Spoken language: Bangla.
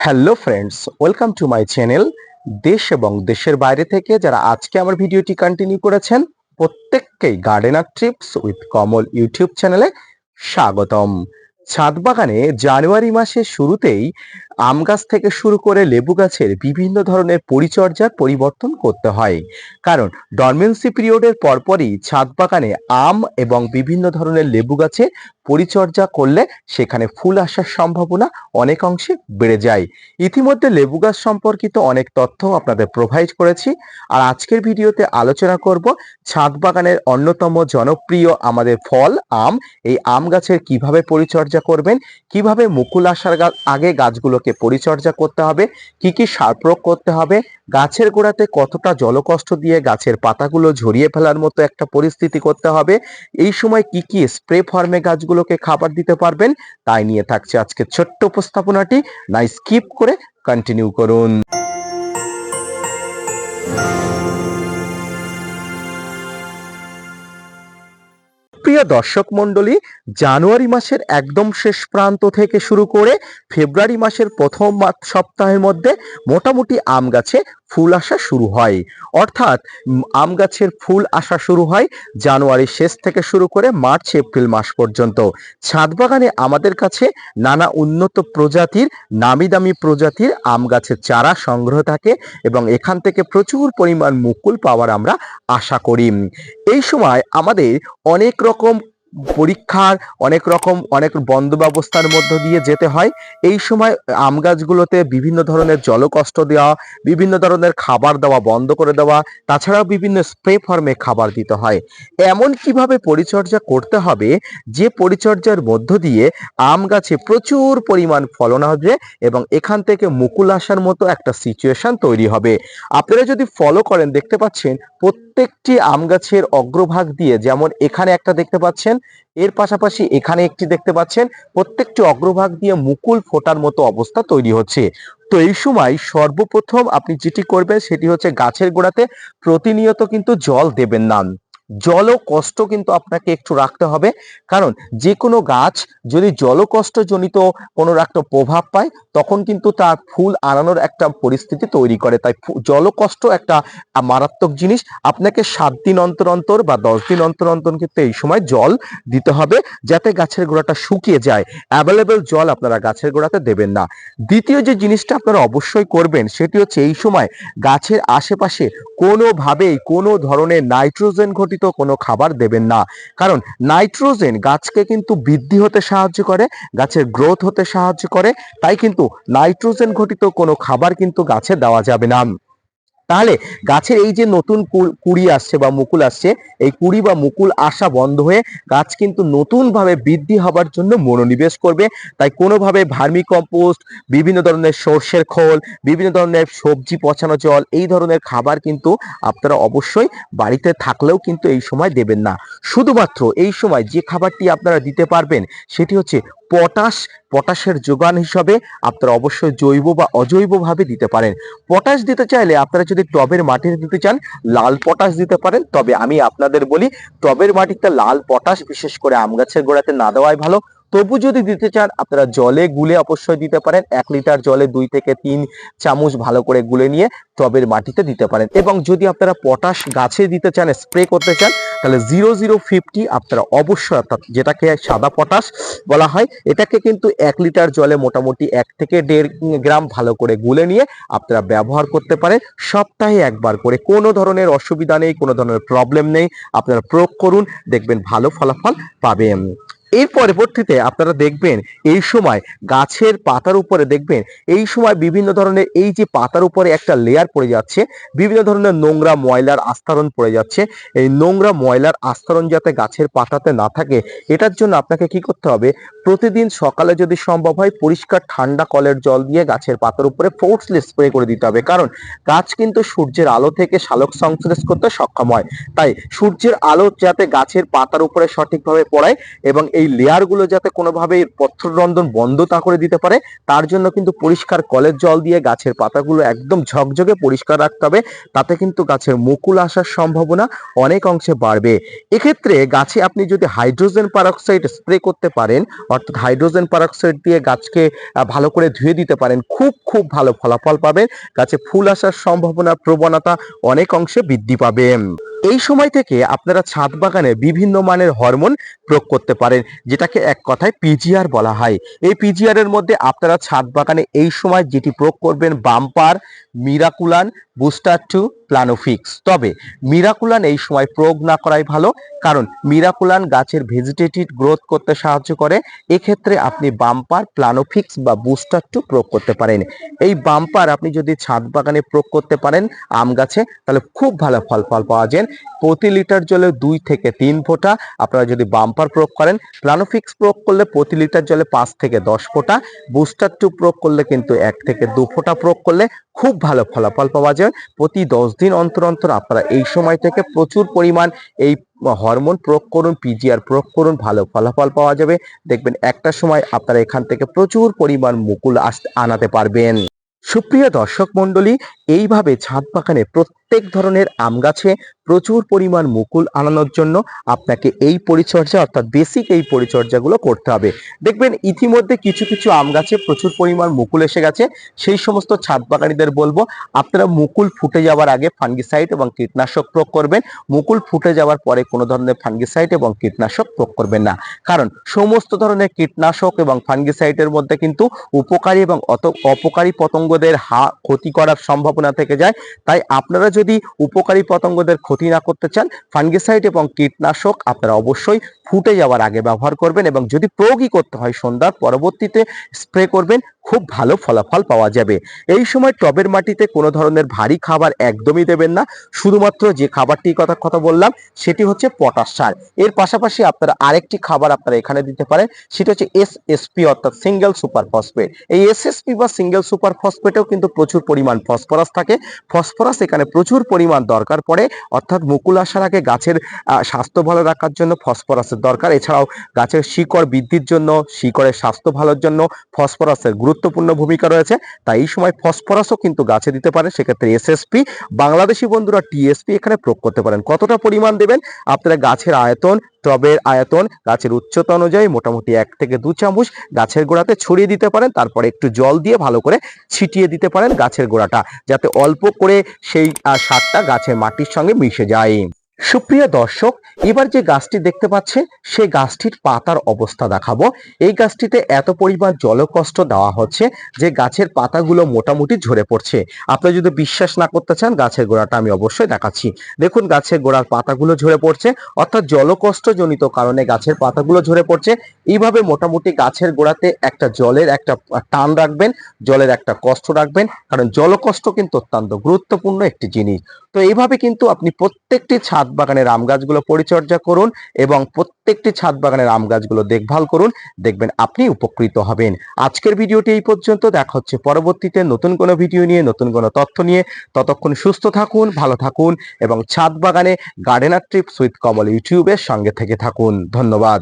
Hello friends welcome to my channel দেশ এবং দেশের বাইরে থেকে যারা আজকে আমার ভিডিওটি কন্টিনিউ করেছেন, প্রত্যেককেই gardener trips with Kamal YouTube চ্যানেলে স্বাগতম। ছাদ বাগানে জানুয়ারি মাসের শুরুতেই আম গাছ থেকে শুরু করে লেবু গাছের বিভিন্ন ধরনের পরিচর্যার পরিবর্তন করতে হয়। কারণ ডরমেন্সি পিরিয়ডের পরপরই ছাদ বাগানে আম এবং বিভিন্ন ধরনের লেবু গাছে পরিচর্যা করলে সেখানে ফুল আসার সম্ভাবনা অনেক অংশে বেড়ে যায়। ইতিমধ্যে লেবু গাছ সম্পর্কিত অনেক তথ্য আপনাদের প্রোভাইড করেছি। আর আজকের ভিডিওতে আলোচনা করব ছাদ বাগানের অন্যতম জনপ্রিয় আমাদের ফল, আম। এই আম গাছের কীভাবে পরিচর্যা করবেন, কীভাবে মুকুল আসার আগে গাছগুলোকে পরিচর্যা করতে হবে, কি কি সার প্রয়োগ করতে হবে, গাছের গোড়াতে কতটা জলকষ্ট দিয়ে গাছের পাতাগুলো ঝরিয়ে ফেলার মতো একটা পরিস্থিতি করতে হবে, এই সময় কি কি স্প্রে ফর্মে গাছগুলোকে খাবার দিতে পারবেন, তাই নিয়ে থাকছে আজকে ছোট্ট উপস্থাপনাটি না স্কিপ করে কন্টিনিউ করুন। প্রিয় দর্শক মণ্ডলী, জানুয়ারি মাসের একদম শেষ প্রান্ত থেকে শুরু করে ফেব্রুয়ারি মাসের প্রথম সপ্তাহের মধ্যে মোটামুটি আম গাছে ফুল আসা শুরু হয়। অর্থাৎ আম গাছের ফুল আসা শুরু হয় জানুয়ারির শেষ থেকে শুরু করে মার্চ, এপ্রিল মাস পর্যন্ত। ছাদ বাগানে আমাদের কাছে নানা উন্নত প্রজাতির, নামি দামি প্রজাতির আম গাছের চারা সংগ্রহ থাকে এবং এখান থেকে প্রচুর পরিমাণ মুকুল পাওয়ার আমরা আশা করি। এই সময় আমাদের অনেক রকম পরীক্ষার অনেক রকম, অনেক বন্ধ ব্যবস্থার মধ্য দিয়ে যেতে হয়। এই সময় আম গাছগুলোতে বিভিন্ন ধরনের জলকষ্ট দেওয়া, বিভিন্ন ধরনের খাবার দেওয়া বন্ধ করে দেওয়া, তাছাড়াও বিভিন্ন স্প্রে ফর্মে খাবার দিতে হয়। এমন কীভাবে পরিচর্যা করতে হবে? যে পরিচর্যার মধ্য দিয়ে আম গাছে প্রচুর পরিমাণ ফলন হবে এবং এখান থেকে মুকুল আসার মতো একটা সিচুয়েশন তৈরি হবে। আপনারা যদি ফলো করেন, দেখতে পাচ্ছেন প্রত্যেকটি আম গাছের অগ্রভাগ দিয়ে, যেমন এখানে একটা দেখতে পাচ্ছেন এর পাশাপাশি এখানে একটি দেখতে পাচ্ছেন, প্রত্যেকটি অগ্রভাগ দিয়ে মুকুল ফোটার মতো অবস্থা তৈরি হচ্ছে। তো এই সময় সর্বপ্রথম আপনি যেটি করবেন সেটি হচ্ছে গাছের গোড়াতে প্রতিনিয়ত কিন্তু জল দেবেন না। জল কষ্ট কিন্তু আপনাকে একটু রাখতে হবে। কারণ যে কোনো গাছ যদি জলকষ্ট জনিত কোনো একটা প্রভাব পায়, তখন কিন্তু তার ফুল আনানোর একটা পরিস্থিতি তৈরি করে। তাই জলকষ্ট একটা মারাত্মক জিনিস। আপনাকে সাত দিন অন্তর অন্তর বা দশ দিন অন্তর অন্তর কিন্তু এই সময় জল দিতে হবে, যাতে গাছের গোড়াটা শুকিয়ে যায়। অ্যাভেলেবেল জল আপনারা গাছের গোড়াতে দেবেন না। দ্বিতীয় যে জিনিসটা আপনারা অবশ্যই করবেন, সেটি হচ্ছে এই সময় গাছের আশেপাশে কোনোভাবেই কোনো ধরনের নাইট্রোজেন ঘটিত কোনো খাবার দেবেন না। কারণ নাইট্রোজেন গাছকে কিন্তু বৃদ্ধি হতে সাহায্য করে, গাছের গ্রোথ হতে সাহায্য করে, তাই কিন্তু নাইট্রোজেন ঘটিত কোনো খাবার কিন্তু গাছে দেওয়া যাবে না। তাহলে গাছের এই যে নতুন কুড়ি আসছে বা মুকুল আসছে, এই কুড়ি বা মুকুল আসা বন্ধ হয়ে গাছ কিন্তু নতুন ভাবে বৃদ্ধি হবার জন্য মনোনিবেশ করবে। তাই কোনোভাবে ভার্মি কম্পোস্ট বিভিন্ন ধরনের সর্ষের খোল, বিভিন্ন ধরনের সবজি পচানো জল, এই ধরনের খাবার কিন্তু আপনারা অবশ্যই বাড়িতে থাকলেও কিন্তু এই সময় দেবেন না। শুধুমাত্র এই সময় যে খাবারটি আপনারা দিতে পারবেন, সেটি হচ্ছে পটাশ, পটাশের যোগান হিসাবে আপনারা অবশ্যই জৈব বা অজৈব ভাবে দিতে পারেন। পটাশ দিতে চাইলে আপনারা যদি টবের মাটিতে দিতে চান, লাল পটাশ দিতে পারেন। তবে আমি আপনাদের বলি, টবের মাটিতে লাল পটাশ, বিশেষ করে আম গাছের গোড়াতে না দেওয়াই ভালো। তবু যদি দিতে চান, আপনারা জলে গুলে অবশ্যই দিতে পারেন। এক লিটার জলে দুই থেকে তিন চামচ ভালো করে গুলে নিয়ে টবের মাটিতে দিতে পারেন। এবং যদি আপনারা পটাশ গাছে দিতে চান, স্প্রে করতে চান, তাহলে জিরো জিরো ফিফটি আপনারা অবশ্যই অর্থাৎ যেটাকে সাদা পটাশ বলা হয়, এটাকে কিন্তু এক লিটার জলে মোটামুটি এক থেকে দেড় গ্রাম ভালো করে গুলে নিয়ে আপনারা ব্যবহার করতে পারেন। সপ্তাহে একবার করে। কোনো ধরনের অসুবিধা নেই, কোনো ধরনের প্রবলেম নেই। আপনারা প্রয়োগ করুন, দেখবেন ভালো ফলাফল পাবেন। এর পরবর্তীতে আপনারা দেখবেন এই সময় গাছের পাতার উপরে দেখবেন এই সময় বিভিন্ন ধরনের এই যে পাতার উপরে একটা লেয়ার পড়ে যাচ্ছে, বিভিন্ন ধরনের নোংরা ময়লার আস্তরণ পড়ে যাচ্ছে। এই নোংরা ময়লার আস্তরণ যাতে গাছের পাতাতে না থাকে, এটার জন্য আপনাকে কি করতে হবে? প্রতিদিন সকালে যদি সম্ভব হয়, পরিষ্কার ঠান্ডা কলের জল দিয়ে গাছের পাতার উপরে ফোর্সলি স্প্রে করে দিতে হবে। কারণ গাছ কিন্তু সূর্যের আলো থেকে শালক সংশ্লেষ করতে সক্ষম হয়। তাই সূর্যের আলো যাতে গাছের পাতার উপরে সঠিকভাবে পড়ায় এবং এই লেয়ারগুলো যাতে কোনোভাবে পত্ররন্ধন বন্ধ না করে দিতে পারে, তার জন্য কিন্তু পরিষ্কার কলের জল দিয়ে গাছের পাতাগুলো একদম ঝকঝকে পরিষ্কার রাখতে হবে। তাতে কিন্তু গাছের মুকুল আসার সম্ভাবনা অনেক অংশে বাড়বে। এক্ষেত্রে গাছে আপনি যদি হাইড্রোজেন পারঅক্সাইড স্প্রে করতে পারেন অর্থাৎ হাইড্রোজেন পারক্সাইড দিয়ে গাছকে ভালো করে ধুয়ে দিতে পারেন। খুব খুব ভালো ফলাফল পাবেন। গাছে ফুল আসার সম্ভাবনা, প্রবণতা অনেক অংশে বৃদ্ধি পাবে। এই সময় থেকে আপনারা ছাদ বাগানে বিভিন্ন মানের হরমোন প্রয়োগ করতে পারেন, যেটাকে এক কথায় পিজিআর বলা হয়। এই পিজিআর এর মধ্যে আপনারা ছাদ বাগানে এই সময় যেটি প্রয়োগ করবেন, bumper, Miraculan, booster two Planofix. তবে মিরাকুলান এই সময় প্রয়োগ না করাই ভালো, কারণ মিরাকুলান গাছের ভেজিটেটিভ গ্রোথ করতে সাহায্য করে। এক্ষেত্রে আপনি বাম্পার, প্লানোফিক্স বা বুস্টার টু প্রয়োগ করতে পারেন। এই বাম্পার আপনি যদি ছাদ বাগানে প্রয়োগ করতে পারেন আম গাছে, তাহলে খুব ভালো ফল ফল পাওয়া যায়। প্রতি লিটার জলে দুই থেকে তিন ফোঁটা আপনারা যদি বাম্পার প্রয়োগ করেন, প্লানোফিক্স প্রয়োগ করলে প্রতি লিটার জলে পাঁচ থেকে দশ ফোঁটা, বুস্টার টু প্রয়োগ করলে কিন্তু এক থেকে দু ফোঁটা প্রয়োগ করলে খুব ভালো ফলাফল পাওয়া যায়। প্রতি দশ দিন অন্তর অন্তর আপনারা এই সময় থেকে প্রচুর পরিমাণ এই হরমোন প্রয়োগ করুন পিজিআর প্রয়োগ করুন, ভালো ফলাফল পাওয়া যাবে। দেখবেন একটা সময় আপনারা এখান থেকে প্রচুর পরিমাণ মুকুল আসতে আনাতে পারবেন। সুপ্রিয় দর্শক মণ্ডলী, এইভাবে ছাদ বাগানে প্রত্যেক ধরনের আম গাছে প্রচুর পরিমাণ মুকুল আনানোর জন্য আপনাকে এই পরিচর্যা, অর্থাৎ বেসিক এই পরিচর্যাগুলো করতে হবে। দেখবেন ইতিমধ্যে কিছু কিছু আম গাছে প্রচুর পরিমাণ মুকুল এসে গেছে। সেই সমস্ত ছাদ বাগানিদের বলব, আপনারা মুকুল ফুটে যাওয়ার আগে ফাঙ্গিসাইড এবং কীটনাশক প্রয়োগ করবেন। মুকুল ফুটে যাওয়ার পরে কোনো ধরনের ফাঙ্গিসাইড এবং কীটনাশক প্রয়োগ করবেন না। কারণ সমস্ত ধরনের কীটনাশক এবং ফাঙ্গিসাইডের মধ্যে কিন্তু উপকারী এবং অত, অপকারী পতঙ্গদের হা, ক্ষতি করার সম্ভাবনা থেকে যায়। তাই আপনারা যদি উপকারী পতঙ্গদের ক্ষতি না করতে চান, ফাঙ্গিসাইড এবং কীটনাশক আপনারা অবশ্যই ফুটে যাওয়ার আগে ব্যবহার করবেন এবং যদি প্রয়োগই করতে হয় সন্ধ্যার পরবর্তীতে স্প্রে করবেন খুব ভালো ফলাফল পাওয়া যাবে। এই সময় টবের মাটিতে কোনো ধরনের ভারী খাবার একদমই দেবেন না। শুধুমাত্র যে খাবারটির কথা কথা বললাম, সেটি হচ্ছে পটাশ সার। এর পাশাপাশি আপনারা আরেকটি খাবার আপনারা এখানে দিতে পারেন, সেটা হচ্ছে এসএসপি অর্থাৎ সিঙ্গেল সুপার ফসফেট এই এসএসপি বা সিঙ্গেল সুপার ফসফেটেও কিন্তু প্রচুর পরিমাণ ফসফরাস থাকে। ফসফরাস এখানে প্রচুর পরিমাণ দরকার পড়ে, অর্থাৎ মুকুল আসার আগে গাছের স্বাস্থ্য ভালো রাখার জন্য ফসফরাসের দরকার। এছাড়াও গাছের শিকড় বৃদ্ধির জন্য, শিকড়ের স্বাস্থ্য ভালোর জন্য ফসফরাসের গুরুত্বপূর্ণ ভূমিকা রয়েছে। তাই এই সময় ফসফরাসও কিন্তু গাছে দিতে পারে। সেক্ষেত্রে এসএসপি বাংলাদেশি বন্ধুরা টিএসপি এখানে প্রয়োগ করতে পারেন। কতটা পরিমাণ দেবেন? আপনারা গাছের আয়তন, টবের আয়তন, গাছের উচ্চতা অনুযায়ী মোটামুটি এক থেকে দু চামচ গাছের গোড়াতে ছড়িয়ে দিতে পারেন। তারপরে একটু জল দিয়ে ভালো করে ছিটিয়ে দিতে পারেন গাছের গোড়াটা, যাতে অল্প করে সেই সারটা গাছের মাটির সঙ্গে মিশে যায়। সুপ্রিয় দর্শক, এবার যে গাছটি দেখতে পাচ্ছে, সেই গাছটির পাতার অবস্থা দেখাবো। এই গাছটিতে এত পরিমাণ জলকষ্ট দেওয়া হচ্ছে যে গাছের পাতাগুলো মোটামুটি ঝরে পড়ছে। আপনি যদি বিশ্বাস না করতে চান, গাছের গোড়াটা আমি অবশ্যই দেখাচ্ছি। দেখুন, গাছের গোড়ার পাতাগুলো ঝরে পড়ছে, অর্থাৎ জলকষ্ট জনিত কারণে গাছের পাতাগুলো ঝরে পড়ছে। এইভাবে মোটামুটি গাছের গোড়াতে একটা জলের একটা টান রাখবেন, জলের একটা কষ্ট রাখবেন, কারণ জলকষ্ট কিন্তু অত্যন্ত গুরুত্বপূর্ণ একটি জিনিস। তো এইভাবে কিন্তু আপনি প্রত্যেকটি বাগানের আম গাছগুলো পরিচর্যা করুন এবং প্রত্যেকটি ছাদ বাগানের আম গাছগুলো দেখভাল করুন। দেখবেন আপনি উপকৃত হবেন। আজকের ভিডিওটি এই পর্যন্ত। দেখা হচ্ছে পরবর্তীতে নতুন কোনো ভিডিও নিয়ে, নতুন কোনো তথ্য নিয়ে। ততক্ষণ সুস্থ থাকুন, ভালো থাকুন এবং ছাদ বাগানে গার্ডেনার ট্রিপস উইথ কমল ইউটিউবের সঙ্গে থেকে থাকুন। ধন্যবাদ।